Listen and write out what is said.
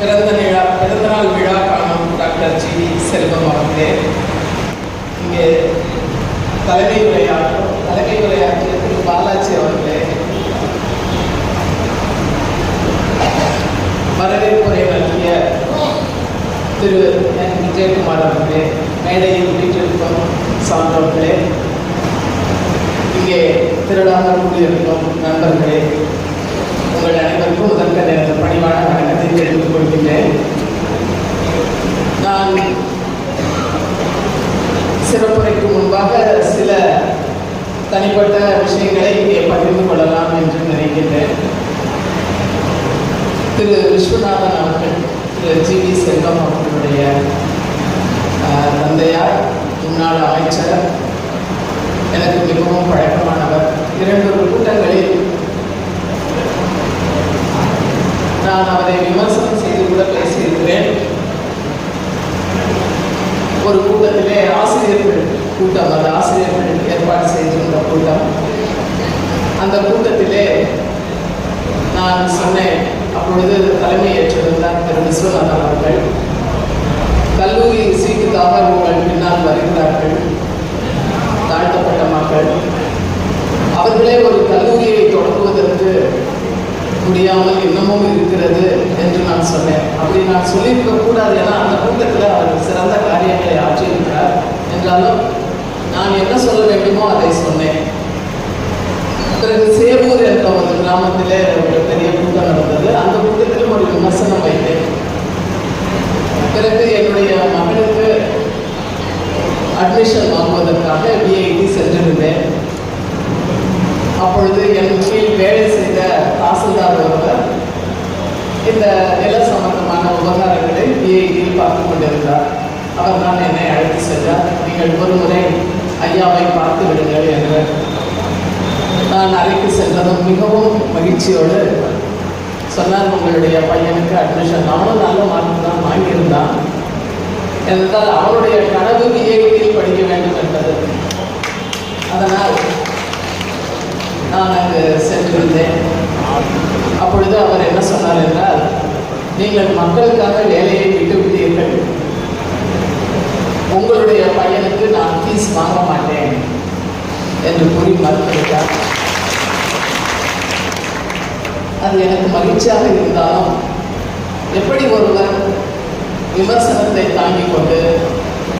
பிறந்த விழா பிறந்தநாள் விழா காணும் டாக்டர் ஜி செல்வம் அவர்களே. இங்கே தலைமை உரையாற்றும் தலைமை உரையாற்றிய திரு பாலாஜி அவர்களே. வரவேற்புரை நல்கிய திரு என் விஜயகுமார் அவர்களே மேடையில் வீட்டிற்கும் சான்றவர்களே இங்கே திருடாமல் கூடியிருக்கும் நண்பர்களே உங்கள் அனைவருக்கும் முதற்க நேரத்தை பணிவான வணக்கத்தை தெரிவித்துக் கொள்கின்றேன். நான் சிறப்புரைக்கு முன்பாக சில தனிப்பட்ட விஷயங்களை இங்கே பகிர்ந்து கொள்ளலாம் என்று நினைக்கின்றேன். திரு விஸ்வநாதன் அவர்கள் திரு ஜி வி செல்வம் அவர்களுடைய தந்தையார் முன்னாள் அமைச்சர் எனக்கு மிகவும் பழக்கமானவர் இரண்டு கூட்டங்களில் அதை விமர்சனம் செய்து கூட பேசியிருக்கிறேன். ஒரு கூட்டத்திலே ஆசிரியர்கள் கூட்டம் அந்த ஆசிரியர்கள் ஏற்பாடு செய்திருந்த கூட்டம். அந்த கூட்டத்திலே நான் சொன்னேன் அப்பொழுது தலைமை ஏற்றிருந்தார் திரு விஸ்வநாதன் அவர்கள். கல்லூரி சீட்டுக்காக உங்கள் அப்படி நான் சொல்லியிருக்க கூடாது ஏன்னா அந்த கூட்டத்தில் அவர் சிறந்த காரியங்களை ஆற்றியிருக்கிறார். என்றாலும் நான் என்ன சொல்ல வேண்டுமோ அதை சொன்னேன். பிறகு சேவூர் என்ற ஒரு கிராமத்திலே ஒரு பெரிய கூட்டம் நடந்தது. அந்த கூட்டத்திலும் ஒரு விமர்சனம் வைத்தேன். பிறகு என்னுடைய மகனுக்கு அட்மிஷன் வாங்குவதற்காக பிஐடி சென்றிருந்தேன். அப்பொழுது என் கீழ் விவகாரங்களை இதில் பார்த்து கொண்டிருந்தார் அவர் தான் என்னை அழைத்து சென்றார் நீங்கள் ஒரு முறை ஐயாவை பார்த்து விடுங்கள் என்று நான் அறைக்கு சென்றதும் மிகவும் மகிழ்ச்சியோடு சொன்னார் உங்களுடைய பையனுக்கு அட்மிஷன் அவனும் நல்ல மார்க் தான் வாங்கியிருந்தான். என்றால் அவனுடைய கனவு பிஏடியில் படிக்க வேண்டும் என்பது. அதனால் நான் அங்கு சென்றிருந்தேன். அப்பொழுது அவர் என்ன சொன்னார் என்றால் நீங்கள் மக்களுக்காக வேலையை விட்டு உங்களுடைய பையனுக்கு நான் ஃபீஸ் வாங்க மாட்டேன் என்று கூறி மறுத்துவிட்டார். அது எனக்கு மகிழ்ச்சியாக இருந்தாலும் எப்படி ஒருவர் விமர்சனத்தை தாங்கிக் கொண்டு